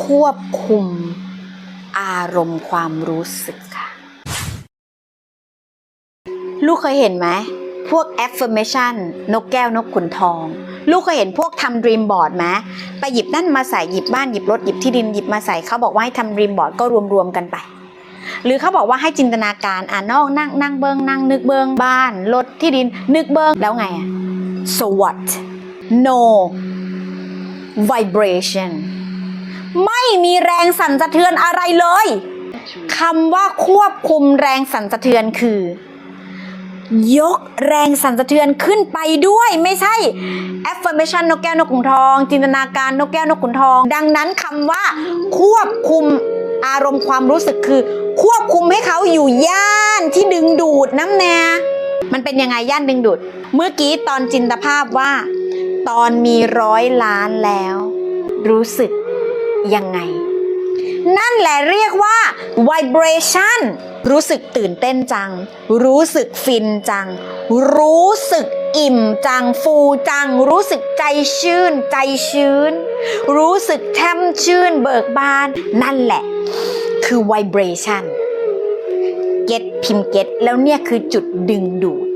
ควบคุมอารมณ์ความรู้สึกค่ะ ลูกเคยเห็นไหม พวก affirmation นกแก้วนกขุนทอง ลูกเคยเห็นพวกทำ dream board ไหมไปหยิบนั่นมาใส่หยิบบ้านหยิบรถหยิบที่ดินหยิบมาใส่เขาบอกว่าให้ทำ dream board ก็รวมๆกันไปหรือเขาบอกว่าให้จินตนาการอ่านอกนั่งนั่งเบิงนั่งนึกเบิงบ้านรถที่ดิน นึกเบิงแล้วไงอะ so what no vibration ไม่มีแรงสั่นสะเทือนอะไรเลยคำว่าควบคุมแรงสั่นสะเทือนคือ ยกแรงสั่นสะเทือนขึ้นไปด้วย ไม่ใช่ affirmation นกแก้วนกขุนทอง จินตนาการนกแก้วนกขุนทอง ดังนั้นคำว่า ควบคุมอารมณ์ความรู้สึกคือ ควบคุมให้เขาอยู่ย่านที่ดึงดูดน้ำแน่มันเป็นยังไงย่านดึงดูด เมื่อกี้ตอนจินตภาพว่า ตอนมีร้อยล้านแล้ว รู้สึก ยังไง นั่นแหละเรียกว่า vibration รู้สึกตื่นเต้นจัง รู้สึกฟินจัง รู้สึกอิ่มจังฟูจัง รู้สึกใจชื่น ใจชื้น รู้สึกแช่มชื่นเบิกบาน นั่นแหละ คือ vibration เก็ตพิมพ์เก็ตแล้วเนี่ยคือจุดดึงดูด